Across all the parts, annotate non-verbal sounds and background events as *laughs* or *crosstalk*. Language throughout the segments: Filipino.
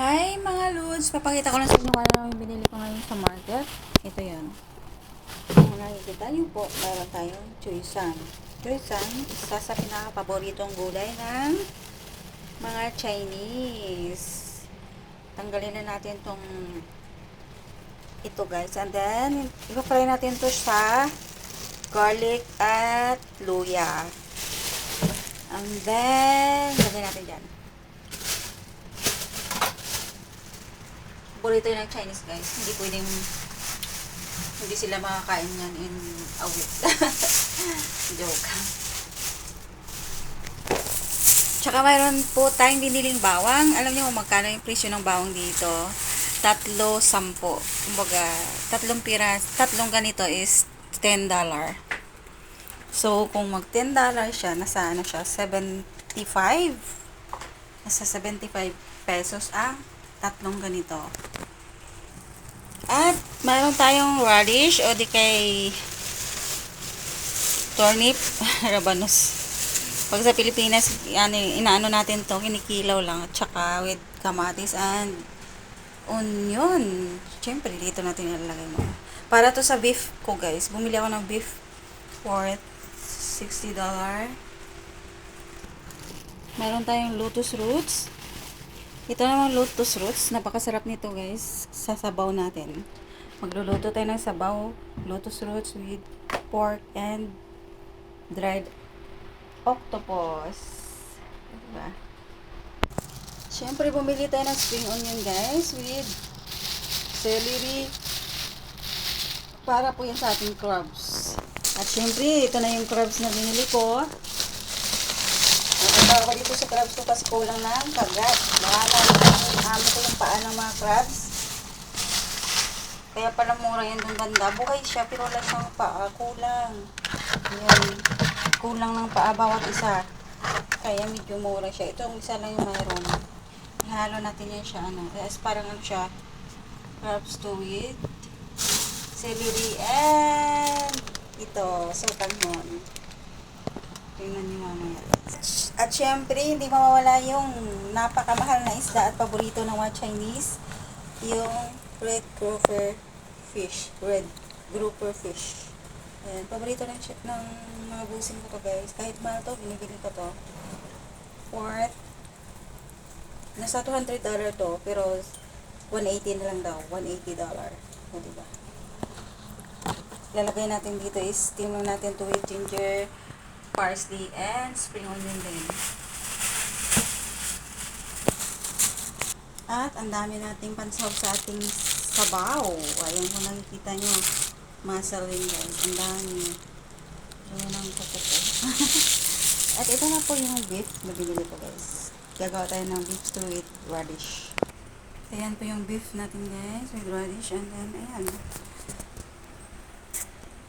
Hi mga Lods! Papakita ko lang sa inyo kung ano yung binili ko ngayon sa market. Ito yan. Kung nakikita niyo po, meron tayong choysan. Choysan, isa sa pinaka-paboritong gulay ng mga Chinese. Tanggalin na natin tong ito guys. And then, i-fry natin to sa garlic at luya. And then, lagay natin dyan. Yun ng Chinese guys. Hindi pwedeng hindi sila makakain yan in a week. *laughs* Joke. Tsaka mayroon po tayong biniling bawang. Alam niyo kung magkano yung presyo ng bawang dito? Tatlo, sampo. Kumbaga, tatlong piras, tatlong ganito is $10. So, kung mag $10 siya, nasa ano siya, 75. Nasa 75 pesos ang tatlong ganito. At mayroon tayong radish o di kay turnip, *laughs* rabanus. Pag sa Pilipinas, ano, inaano natin to, kinikilaw lang. At saka with kamatis and onion. Siyempre, dito natin ilalagay mo. Para to sa beef ko, guys. Bumili ako ng beef worth $60. Meron tayong lotus roots. Ito naman lotus roots. Napakasarap nito guys. Sa sabaw natin. Magluluto tayo ng sabaw. Lotus roots with pork and dried octopus. Diba? Siyempre, bumili tayo ng spring onion guys with celery para po yan sa ating crabs. At syempre, ito na yung crabs na binili ko. Nakatawa ko dito sa crabs ko kasi kulang ng kagat. Bahala yung amo ko yung paa ng mga crabs. Kaya pala mura yan dun banda. Buhay siya pero wala siyang paa. Kulang. Yan. Kulang ng paa bawat isa. Kaya medyo mura siya. Ito ang isa lang yung mayroon. Ihalo natin yan siya. Ano. Kaya parang ano siya. Crabs to with celery and ito, sotanghon. Tingnan niyo mamaya. At syempre, hindi mawawala yung napakamahal na isda at paborito ng mga Chinese, yung red grouper fish. Red grouper fish. Ayan, paborito ng, ng mga busing ko to guys. Kahit mahal to, binibili ko to. Worth, nasa $200 to, pero 180 na lang daw. $180. O, diba? Lalagay natin dito is, steam lang natin to with ginger, parsley, and spring onion din. At ang dami nating pansaw sa ating sabaw. Ayan kung nakikita nyo. Muscle rin guys. Ang dami. Ang kuko ko. *laughs* At ito na po yung beef na binili ko guys. Gagawa tayo ng beef stew with radish. Ayan po yung beef natin guys with radish. And then, ayan.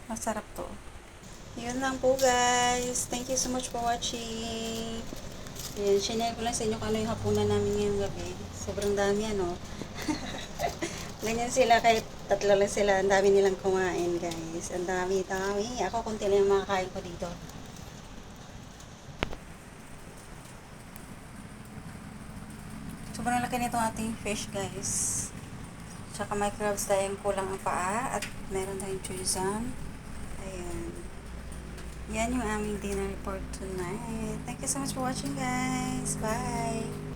Masarap to. Yun lang po guys. Thank you so much for watching. Ayan, sinare ko lang sa inyo kung ano yung hapunan namin ngayong gabi. Sobrang dami ano. *laughs* Ganyan sila kahit tatlo lang sila. Ang dami nilang kumain guys. Ang dami, dami. Ako kunti lang yung makakain ko dito. Sobrang laki nito ating fish guys. Tsaka may crabs tayong kulang ang paa at meron tayong chuizan. Ayan. Yan yung aming dinner report tonight. Thank you so much for watching guys. Bye!